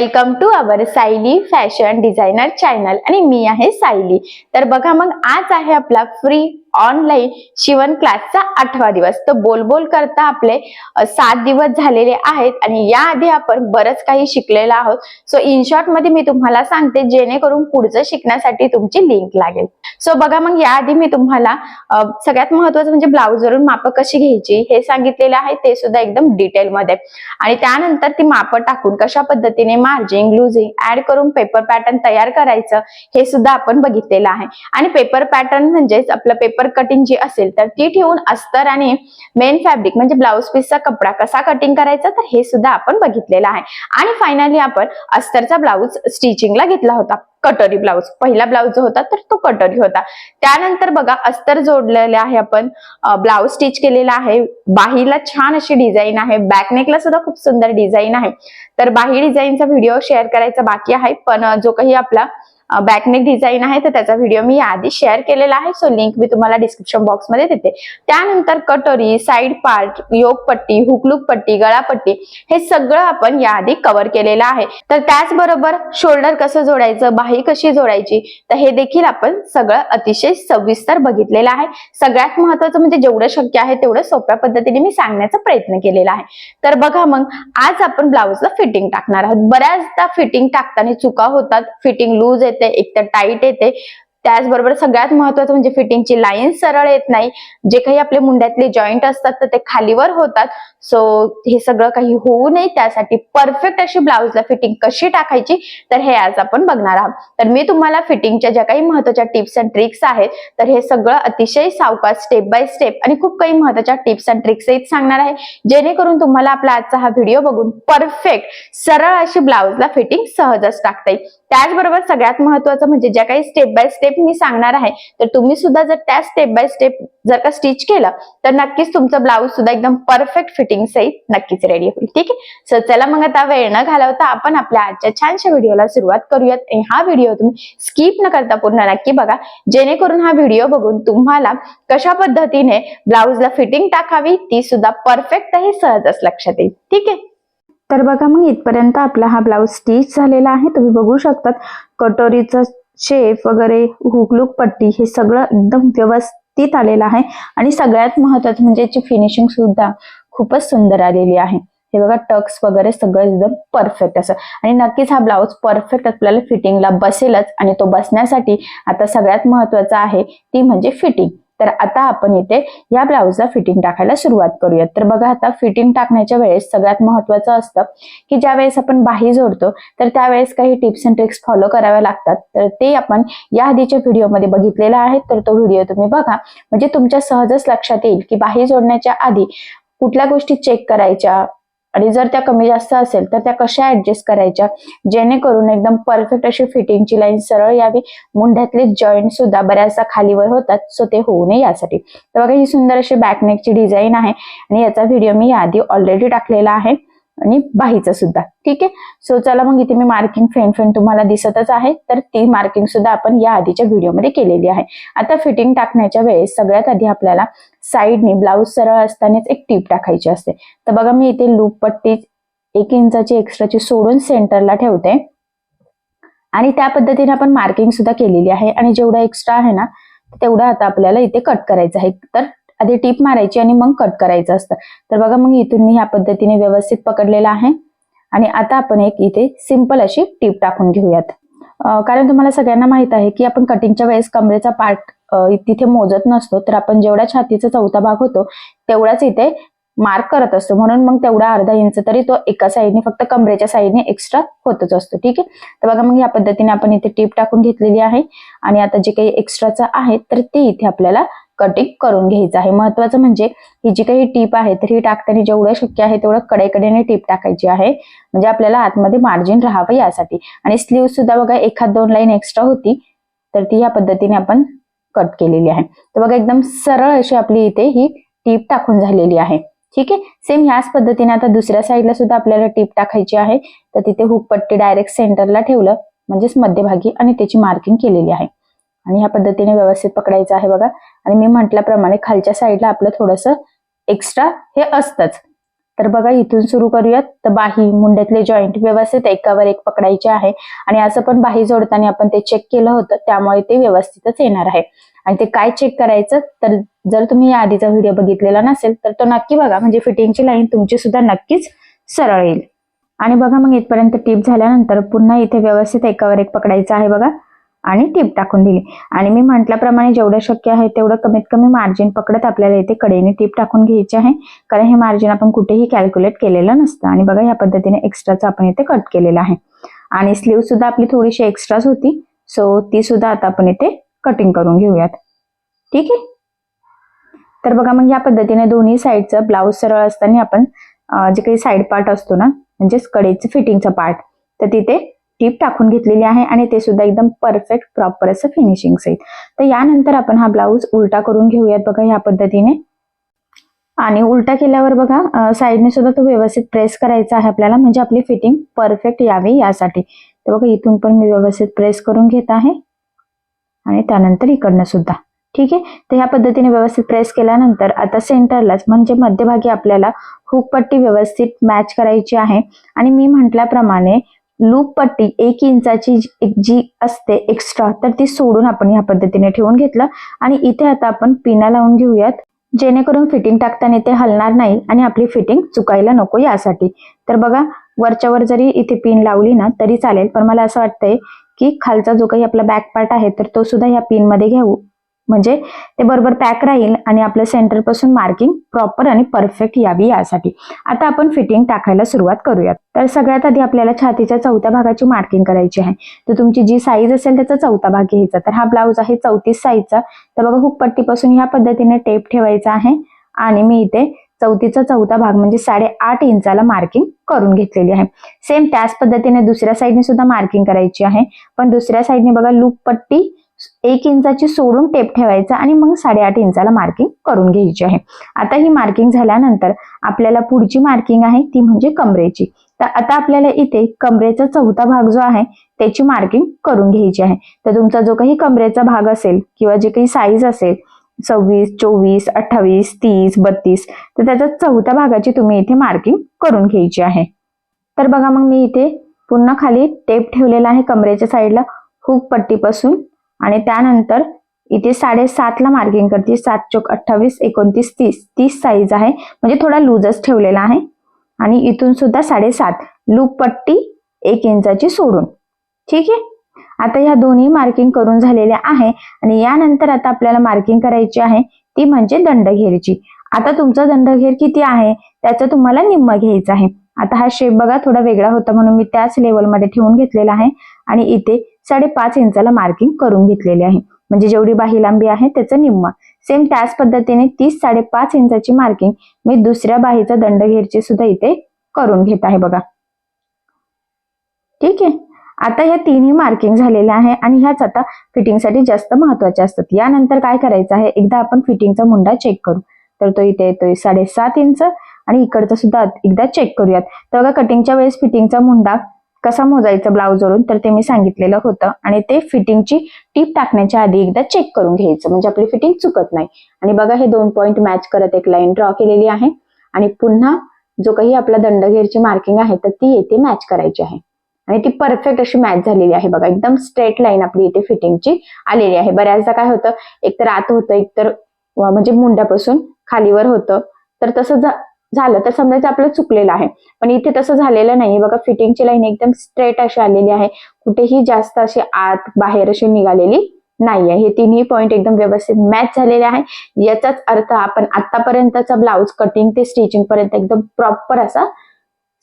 Welcome to our Sayali fashion designer channel आणि मी आहे सायली तर बघा मग आज आहे आपला फ्री ऑनलाईन शिवण क्लासचा आठवा दिवस. तर बोलबोल करता आपले सात दिवस झालेले आहेत आणि याआधी आपण बरंच काही शिकलेलो आहोत. सो इन शॉर्टमध्ये मी तुम्हाला सांगते जेणेकरून पुढचं शिकण्यासाठी तुमची लिंक लागेल. सो बघा मग याआधी मी तुम्हाला सगळ्यात महत्वाचं म्हणजे ब्लाऊजवरून मापं कशी घ्यायची हे सांगितलेलं आहे ते सुद्धा एकदम डिटेलमध्ये आणि त्यानंतर ती मापं टाकून कशा पद्धतीने मार्जिंग लुझिंग ऍड करून पेपर पॅटर्न तयार करायचं हे सुद्धा आपण बघितलेलं आहे. आणि पेपर पॅटर्न म्हणजेच आपलं पेपर कटिंग जी असेल तर ती ठेवून अस्तर आणि मेन फॅब्रिक म्हणजे ब्लाउज पीसचा कपडा कसा कटिंग करायचा तर हे सुद्धा आपण बघितलेलं आहे. आणि फायनली आपण अस्तरचा ब्लाऊज स्टिचिंगला घेतला होता. कटोरी ब्लाऊज. पहिला ब्लाऊज जो होता तर तो कटोरी होता. त्यानंतर बघा अस्तर जोडलेले आहे आपण. ब्लाऊज स्टिच केलेला आहे. बाहीला छान अशी डिझाईन आहे. बॅकनेकला सुद्धा खूप सुंदर डिझाईन आहे. तर बाही डिझाईनचा व्हिडिओ शेअर करायचा बाकी आहे. पण जो काही आपला बॅकनेक डिझाईन आहे तर त्याचा व्हिडिओ मी याआधी शेअर केलेला आहे. सो लिंक मी तुम्हाला डिस्क्रिप्शन बॉक्समध्ये देते. त्यानंतर कटोरी साईड पार्ट योग पट्टी हुकलूक पट्टी गळापट्टी हे सगळं आपण याआधी कव्हर केलेलं आहे. तर त्याचबरोबर शोल्डर कसं जोडायचं बाही कशी जोडायची तर हे देखील आपण सगळं अतिशय सविस्तर बघितलेलं आहे. सगळ्यात महत्वाचं म्हणजे जेवढं शक्य आहे तेवढं सोप्या पद्धतीने मी सांगण्याचा प्रयत्न केलेला आहे. तर बघा मग आज आपण ब्लाऊजला फिटिंग टाकणार आहोत. बऱ्याचदा फिटिंग टाकताना चुका होतात फिटिंग लूज येते एक तर टाईट येते. त्याचबरोबर सगळ्यात महत्वाचं म्हणजे फिटिंगची लाईन सरळ येत नाही. जे काही आपले मुंड्यातले जॉईंट असतात तर ते खालीवर होतात. सो हे सगळं काही होऊ नये. त्यासाठी परफेक्ट अशी ब्लाऊजला फिटिंग कशी टाकायची तर हे आज आपण बघणार आहोत. तर मी तुम्हाला फिटिंगच्या ज्या काही महत्त्वाच्या टिप्स अँड ट्रिक्स आहेत तर हे सगळं अतिशय सावकाश स्टेप बाय स्टेप आणि खूप काही महत्त्वाच्या टिप्स अँड ट्रिक्स सांगणार आहे. जेणेकरून तुम्हाला आपला आजचा हा व्हिडिओ बघून परफेक्ट सरळ अशी ब्लाऊजला फिटिंग सहजच टाकता येईल. त्याचबरोबर सगळ्यात महत्वाचं म्हणजे ज्या काही स्टेप बाय स्टेप मी सांगणार आहे तर तुम्ही सुद्धा जर त्या स्टेप बाय स्टेप जर का स्टिच केलं तर नक्कीच तुमचं ब्लाऊज सुद्धा एकदम परफेक्ट फिटिंग सहित नक्कीच रेडी होईल. ठीक आहे? सो चला मग आता वेळ न घालवता आपण आपल्या आजच्या छानशा व्हिडिओला सुरुवात करूयात. हा व्हिडिओ तुम्ही स्किप न करता पूर्ण नक्की बघा. जेणेकरून हा व्हिडिओ बघून तुम्हाला कशा पद्धतीने ब्लाऊजला फिटिंग टाकावी ती सुद्धा परफेक्ट हे सहजच लक्षात येईल. ठीक आहे? तर बघा मग इथपर्यंत आपला हा ब्लाऊज स्टिच झालेला आहे. तुम्ही बघू शकतात कटोरीचा शेप वगैरे हुकलूक पट्टी हे सगळं एकदम व्यवस्थित आलेलं आहे. आणि सगळ्यात महत्वाचं म्हणजे याची फिनिशिंग सुद्धा खूपच सुंदर आलेली आहे. हे बघा टक्स वगैरे सगळं एकदम परफेक्ट असं. आणि नक्कीच हा ब्लाऊज परफेक्ट आपल्याला फिटिंगला बसेलच आणि तो बसण्यासाठी आता सगळ्यात महत्वाचं आहे ती म्हणजे फिटिंग तर आता आपण इथे या ब्लाऊजला फिटिंग टाकायला सुरुवात करूयात. तर बघा आता फिटिंग टाकण्याच्या वेळेस सगळ्यात महत्वाचं असतं की ज्या वेळेस आपण बाही जोडतो तर त्यावेळेस काही टिप्स अँड ट्रिक्स फॉलो कराव्या लागतात. तर ते आपण या आधीच्या व्हिडिओमध्ये बघितलेला आहे. तर तो व्हिडिओ तुम्ही बघा. म्हणजे तुमच्या सहजच लक्षात येईल की बाही जोडण्याच्या आधी कुठल्या गोष्टी चेक करायच्या आणि जर त्या कमी जास्त असेल तर त्या कशा ऍडजस्ट करायच्या? जेणेकरून एकदम परफेक्ट अशी फिटिंगची लाईन सरळ यावी. मुंढ्यातले जॉईंट सुद्धा बऱ्याचदा खालीवर होतात सो ते होऊ नये यासाठी. तर बघा ही सुंदर अशी बॅकनेकची डिझाईन आहे. आणि याचा व्हिडिओ मी याआधी ऑलरेडी टाकलेला आहे. आणि बाहीचा सुद्धा. ठीक आहे? सो चला मग इथे मी मार्किंग फेन फेन तुम्हाला दिसतच आहे. तर ती मार्किंग सुद्धा आपण या आधीच्या व्हिडिओमध्ये केलेली आहे. आता फिटिंग टाकण्याच्या वेळेस सगळ्यात आधी आपल्याला साईडने ब्लाऊज सरळ असतानाच एक टीप टाकायची असते. तर बघा मी इथे लूप पट्टी एक इंचाची एक्स्ट्राची सोडून सेंटरला ठेवते. आणि त्या पद्धतीने आपण मार्किंग सुद्धा केलेली आहे. आणि जेवढा एक्स्ट्रा आहे ना तेवढं आता आपल्याला इथे कट करायचं आहे. तर आधी टीप मारायची आणि मग कट करायचं असतं. तर बघा मग इथून मी ह्या पद्धतीने व्यवस्थित पकडलेला आहे. आणि आता आपण एक इथे सिंपल अशी टीप टाकून घेऊयात. कारण तुम्हाला सगळ्यांना माहीत आहे की आपण कटिंगच्या वेळेस कमरेचा पार्ट तिथे मोजत नसतो. तर आपण जेवढा छातीचा चौथा भाग होतो तेवढाच इथे मार्क करत असतो. म्हणून मग तेवढा अर्धा इंच तरी तो एका साईडने फक्त कमरेच्या साईडने एक्स्ट्रा होतच असतो. ठीक आहे? तर बघा मग या पद्धतीने आपण इथे टीप टाकून घेतलेली आहे. आणि आता जे काही एक्स्ट्राचं आहे तर ते इथे आपल्याला कटिंग करून घ्यायचं आहे. महत्वाचं म्हणजे ही जी काही टीप आहे तर ही टाकताना जेवढं शक्य आहे तेवढं कडेकडेने टीप टाकायची आहे. म्हणजे आपल्याला आतमध्ये मार्जिन राहावं यासाठी. आणि स्लीव सुद्धा बघा एखाद दोन लाईन एक्स्ट्रा होती तर ती या पद्धतीने आपण कट केलेली आहे. तर बघा एकदम सरळ अशी आपली इथे ही टीप टाकून झालेली आहे. ठीक आहे? सेम ह्याच पद्धतीने आता दुसऱ्या साईडला सुद्धा आपल्याला टीप टाकायची आहे. तर तिथे हुक पट्टी डायरेक्ट सेंटरला ठेवलं म्हणजेच मध्यभागी आणि त्याची मार्किंग केलेली आहे. आणि ह्या पद्धतीने व्यवस्थित पकडायचं आहे बघा. आणि मी म्हटल्याप्रमाणे खालच्या साईडला आपलं थोडंसं एक्स्ट्रा हे असतंच. तर बघा इथून सुरू करूयात. तर बाही मुंड्यातले जॉईंट व्यवस्थित एकावर एक पकडायचे आहे. आणि असं पण बाही जोडताना आपण ते चेक केलं होतं त्यामुळे ते व्यवस्थितच येणार आहे. आणि ते काय चेक करायचं? तर जर तुम्ही या आधीचा व्हिडिओ बघितलेला नसेल तर तो नक्की बघा. म्हणजे फिटिंगची लाईन तुमची सुद्धा नक्कीच सरळ येईल. आणि बघा मग इथपर्यंत टीप झाल्यानंतर पुन्हा इथे व्यवस्थित एकावर एक पकडायचं आहे बघा. आणि टीप टाकून दिली. आणि मी म्हटल्याप्रमाणे जेवढं शक्य आहे तेवढं कमीत कमी मार्जिन पकडत आपल्याला इथे कडेने टीप टाकून घ्यायची आहे. कारण हे मार्जिन आपण कुठेही कॅल्क्युलेट केलेलं नसतं. आणि बघा ह्या पद्धतीने एक्स्ट्राचं आपण इथे कट केलेलं आहे. आणि स्लीव सुद्धा आपली थोडीशी एक्स्ट्राच होती. सो ती सुद्धा आता आपण इथे कटिंग करून घेऊयात. ठीक आहे? तर बघा मग या पद्धतीने दोन्ही साईडचं ब्लाऊज सरळ असताना आपण जे काही साईड पार्ट असतो ना म्हणजेच कडेचं फिटिंगचं पार्ट तर तिथे टीप टाकून घेतलेली आहे आणि ते सुद्धा एकदम परफेक्ट प्रॉपर असं फिनिशिंग सहित तर यानंतर आपण हा ब्लाऊज उलटा करून घेऊयात बघा ह्या पद्धतीने. आणि उलटा केल्यावर बघा साईडने सुद्धा तो व्यवस्थित प्रेस करायचा आहे आपल्याला म्हणजे आपली फिटिंग परफेक्ट यावी यासाठी. तर बघा इथून पण मी व्यवस्थित प्रेस करून घेत आहे. आणि त्यानंतर इकडनं सुद्धा. ठीक आहे? तर ह्या पद्धतीने व्यवस्थित प्रेस केल्यानंतर आता सेंटरलाच म्हणजे मध्यभागी आपल्याला हुकपट्टी व्यवस्थित मॅच करायची आहे. आणि मी म्हटल्याप्रमाणे लूप पट्टी एक इंचाची जी- एक जी असते एक्स्ट्रा तर ती सोडून आपण ह्या पद्धतीने ठेवून घेतलं. आणि इथे आता आपण पिना लावून घेऊयात. जेणेकरून फिटिंग टाकताना ते हलणार नाही आणि आपली फिटिंग चुकायला नको यासाठी. तर बघा वरच्यावर जरी इथे पिन लावली ना तरी चालेल. पण मला असं वाटतंय की खालचा जो काही आपला बॅक पार्ट आहे तर तो सुद्धा ह्या पिनमध्ये घेऊ म्हणजे ते बरोबर पॅक राहील आणि आपल्या सेंटरपासून मार्किंग प्रॉपर आणि परफेक्ट यावी यासाठी. आता आपण फिटिंग टाकायला सुरुवात करूयात. तर सगळ्यात आधी आपल्याला छातीच्या चौथ्या भागाची मार्किंग करायची आहे. तर तुमची जी साईज असेल त्याचा चौथा भाग घ्यायचा. तर हा ब्लाऊज आहे चौतीस साईजचा तर बघा हुक पट्टीपासून ह्या पद्धतीने टेप ठेवायचा आहे आणि मी इथे चौथीचा चौथा भाग म्हणजे साडेआठ इंचाला मार्किंग करून घेतलेली आहे. सेम त्याच पद्धतीने दुसऱ्या साईडने सुद्धा मार्किंग करायची आहे. पण दुसऱ्या साईडने बघा लूप पट्टी एक इंचाची सोडून टेप ठेवायचा आणि मग साडेआठ इंचाला मार्किंग करून घ्यायची आहे. आता ही मार्किंग झाल्यानंतर आपल्याला पुढची मार्किंग आहे ती म्हणजे कमरेची. तर आता आपल्याला इथे कमरेचा चौथा भाग जो आहे त्याची मार्किंग करून घ्यायची आहे. तर तुमचा जो काही कमरेचा भाग असेल किंवा जे काही साईज असेल सव्वीस चोवीस अठ्ठावीस तीस बत्तीस तर त्याच्या चौथ्या भागाची तुम्ही इथे मार्किंग करून घ्यायची आहे. तर बघा मग मी इथे पुन्हा खाली टेप ठेवलेला आहे कमरेच्या साईडला हुक पट्टीपासून आणि त्यानंतर इथे साडेसातला मार्किंग करते. सात चोक अठ्ठावीस एकोणतीस तीस. तीस साईज आहे. म्हणजे थोडा लूजच ठेवलेला आहे. आणि इथून सुद्धा साडेसात. लूप पट्टी एक इंचाची सोडून. ठीक आहे? आता ह्या दोन्ही मार्किंग करून झालेल्या आहे. आणि यानंतर आता आपल्याला मार्किंग करायची आहे ती म्हणजे दंडघेरची. आता तुमचा दंडघेर किती आहे? त्याचं तुम्हाला निम्म घ्यायचं आहे. आता हा शेप बघा थोडा वेगळा होता म्हणून मी त्याच लेवलमध्ये ठेवून घेतलेला आहे. आणि इथे साडेपाच इंचाला मार्किंग करून घेतलेली आहे. म्हणजे जेवढी बाही लांबी आहे त्याचं निम्म. सेम त्याच पद्धतीने तीस साडेपाच इंचाची मार्किंग मी दुसऱ्या बाहीचा दंडघेरची सुद्धा इथे करून घेत आहे बघा. ठीक आहे? आता ह्या तिन्ही मार्किंग झालेल्या आहे आणि ह्याच आता फिटिंगसाठी जास्त महत्त्वाच्या असतात. यानंतर काय करायचं आहे? एकदा आपण फिटिंगचा मुंडा चेक करू. तर तो इथे येतोय साडेसात इंच आणि इकडचा सुद्धा एकदा चेक करूयात. तर बघा कटिंगच्या वेळेस फिटिंगचा मुंडा कसा मोजायचा ब्लाऊजवरून तर ते मी सांगितलेलं होतं. आणि ते फिटिंगची टीप टाकण्याच्या आधी एकदा चेक करून घ्यायचं. म्हणजे आपली फिटिंग चुकत नाही. आणि बघा हे दोन पॉईंट मॅच करत एक लाईन ड्रॉ केलेली आहे. आणि पुन्हा जो काही आपला दंडघेरची मार्किंग आहे तर ती येथे मॅच करायची आहे. आणि ती परफेक्ट अशी मॅच झालेली आहे बघा. एकदम स्ट्रेट लाईन आपली इथे फिटिंगची आलेली आहे. बऱ्याचदा काय होतं एकतर आत होतं एकतर म्हणजे मुंड्यापासून खालीवर होतं. तर तसं झालं तर समजायचं आपलं चुकलेलं आहे. पण इथे तसं झालेलं नाही बघा फिटिंगची लाईन एकदम स्ट्रेट अशी आलेली आहे. कुठेही जास्त अशी आत बाहेर अशी निघालेली नाहीये. हे तिन्ही पॉईंट एकदम व्यवस्थित मॅच झालेले आहे. याचाच अर्थ आपण आतापर्यंतचा ब्लाऊज कटिंग ते स्टिचिंग पर्यंत एकदम प्रॉपर असा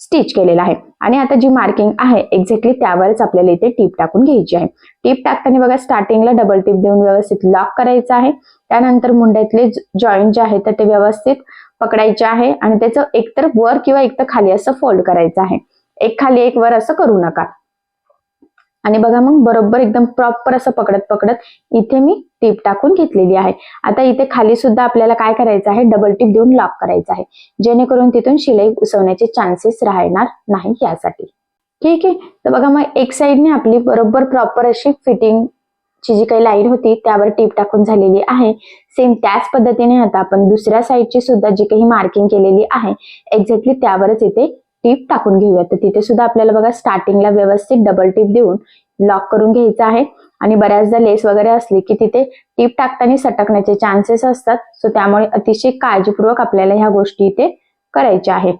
स्टिच केलेला आहे. आणि आता जी मार्किंग आहे एक्झॅक्टली त्यावरच आपल्याला इथे टीप टाकून घ्यायची आहे. टीप टाकताना बघा स्टार्टिंगला डबल टीप देऊन व्यवस्थित लॉक करायचं आहे. त्यानंतर मुंड्यातले जॉईंट जे आहे तर ते व्यवस्थित पकडायचे आहे आणि त्याचं एकतर वर किंवा एकतर खाली असं फोल्ड करायचं आहे. एक खाली एक वर असं करू नका. आणि बघा मग बरोबर एकदम प्रॉपर असं पकडत पकडत इथे मी टीप टाकून घेतलेली आहे. आता इथे खाली सुद्धा आपल्याला काय करायचं आहे? डबल टीप देऊन लॉक करायचं आहे. जेणेकरून तिथून शिलाई उसवण्याचे चान्सेस राहणार नाही यासाठी. ठीक आहे? तर बघा मग एक साईडने आपली बरोबर प्रॉपर अशी फिटिंग ची जी काही लाईन होती त्यावर टीप टाकून झालेली आहे. सेम त्याच पद्धतीने आता आपण दुसऱ्या साईडची सुद्धा जी काही मार्किंग केलेली आहे एक्झॅक्टली त्यावरच इथे टीप टाकून घेऊया. तर तिथे सुद्धा आपल्याला बघा स्टार्टिंगला व्यवस्थित डबल टीप देऊन लॉक करून घ्यायचं आहे. आणि बऱ्याचदा लेस वगैरे असली की तिथे टीप टाकताना सटकण्याचे चान्सेस असतात. सो त्यामुळे अतिशय काळजीपूर्वक आपल्याला ह्या गोष्टी इथे करायच्या आहेत.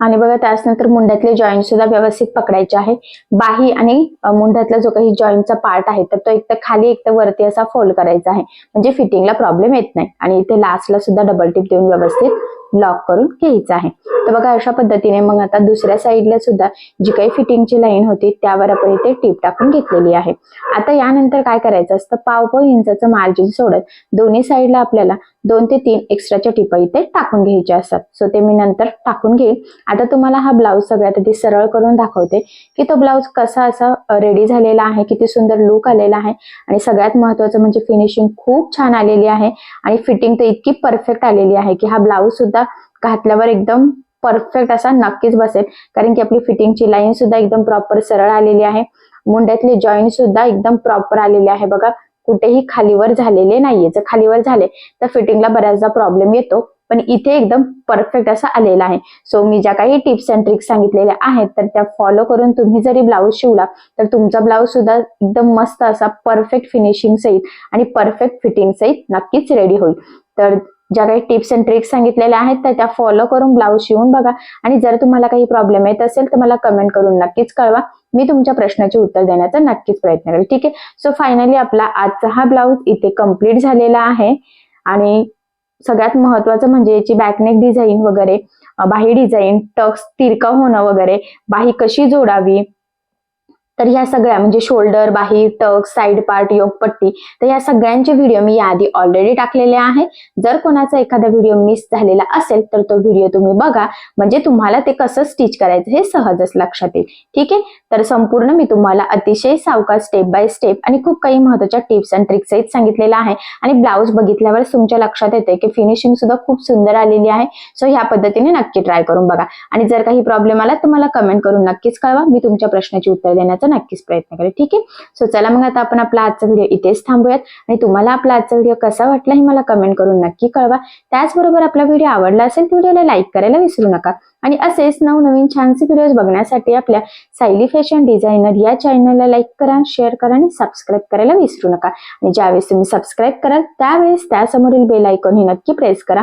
आणि बघा त्याचनंतर मुंड्यातले जॉईंट सुद्धा व्यवस्थित पकडायचे आहे. बाही आणि मुंड्यातला जो काही जॉईंटचा पार्ट आहे तर तो एक तर खाली एक तर वरती असा फोल्ड करायचा आहे. म्हणजे फिटिंगला प्रॉब्लेम येत नाही. आणि इथे लास्टला सुद्धा डबल टिप देऊन व्यवस्थित लॉक करून घ्यायचं आहे. तर बघा अशा पद्धतीने मग आता दुसऱ्या साईडला सुद्धा जी काही फिटिंगची लाईन होती त्यावर आपण इथे टीप टाकून घेतलेली आहे. आता यानंतर काय करायचं असतं? पाव पाव इंचाचं मार्जिन सोडत दोन्ही साईडला आपल्याला दोन ते तीन एक्स्ट्राच्या टिपा इथे टाकून घ्यायच्या असतात. सो ते मी नंतर टाकून घेईन आता तुम्हाला हा ब्लाऊज सगळ्यात आधी सरळ करून दाखवते की तो ब्लाऊज कसा असा रेडी झालेला आहे किती सुंदर लुक आलेला आहे आणि सगळ्यात महत्वाचं म्हणजे फिनिशिंग खूप छान आलेली आहे आणि फिटिंग तर इतकी परफेक्ट आलेली आहे की हा ब्लाऊज सुद्धा घातल्यावर एकदम परफेक्ट असा नक्कीच बसेल. कारण की आपली फिटिंगची लाईन सुद्धा एकदम प्रॉपर सरळ आलेली आहे. मुंड्यातले जॉईंट सुद्धा एकदम प्रॉपर आलेले आहे. बघा कुठेही खालीवर झालेले नाहीये. जर खालीवर झाले तर फिटिंगला बऱ्याचदा प्रॉब्लेम येतो. पण इथे एकदम परफेक्ट असा आलेला आहे. सो मी ज्या काही टिप्स अँड ट्रिक्स सांगितलेल्या आहेत तर त्या फॉलो करून तुम्ही जरी ब्लाऊज शिवला तर तुमचा ब्लाऊज सुद्धा एकदम मस्त असा परफेक्ट फिनिशिंग सहित आणि परफेक्ट फिटिंग सहित नक्कीच रेडी होईल. तर ज्या काही टिप्स अँड ट्रिक्स सांगितलेल्या आहेत तर त्या फॉलो करून ब्लाऊज शिवून बघा. आणि जर तुम्हाला काही प्रॉब्लेम येत असेल तर मला कमेंट करून नक्कीच कळवा. मी तुमच्या प्रश्नाचे उत्तर देण्याचा नक्कीच प्रयत्न करेल. ठीक आहे? सो फायनली आपला आजचा हा ब्लाऊज इथे कंप्लीट झालेला आहे. आणि सगळ्यात महत्वाचं म्हणजे याची बॅकनेक डिझाईन वगैरे बाही डिझाईन टक्स तिरका होणं वगैरे बाही कशी जोडावी तर ह्या सगळ्या म्हणजे शोल्डर बाही टक साईड पार्ट योगपट्टी तर या सगळ्यांचे व्हिडिओ मी याआधी ऑलरेडी टाकलेले आहे. जर कोणाचा एखादा व्हिडिओ मिस झालेला असेल तर तो व्हिडिओ तुम्ही बघा. म्हणजे तुम्हाला ते कसं स्टिच करायचं हे सहजच लक्षात येईल. ठीक आहे? तर संपूर्ण मी तुम्हाला अतिशय सावकाश स्टेप बाय स्टेप आणि खूप काही महत्त्वाच्या टिप्स अँड ट्रिक्स सहित सांगितलेलं आहे. आणि ब्लाऊज बघितल्यावर तुमच्या लक्षात येते की फिनिशिंग सुद्धा खूप सुंदर आलेली आहे. सो ह्या पद्धतीने नक्की ट्राय करून बघा. आणि जर काही प्रॉब्लेम आला तर मला कमेंट करून नक्कीच कळवा. मी तुमच्या प्रश्नाची उत्तर देण्याचा नक्कीच प्रयत्न करेल. ठीक आहे? सो चला मग आता आपण आपला आजचा व्हिडिओ इथेच थांबूयात. आणि तुम्हाला आपला आजचा व्हिडिओ कसा वाटला हे मला कमेंट करून नक्की कळवा. त्याचबरोबर आपला व्हिडिओ आवडला असेल तर व्हिडिओला लाईक करायला विसरू नका. आणि असेच नवनवीन छानसे व्हिडिओज बघण्यासाठी आपल्या सायली फॅशन डिझायनर या चॅनलला लाईक करा शेअर करा आणि सबस्क्राईब करायला विसरू नका. आणि ज्यावेळेस तुम्ही सबस्क्राईब कराल त्यावेळेस त्यासमोरील बेल आयकॉन ही नक्की प्रेस करा.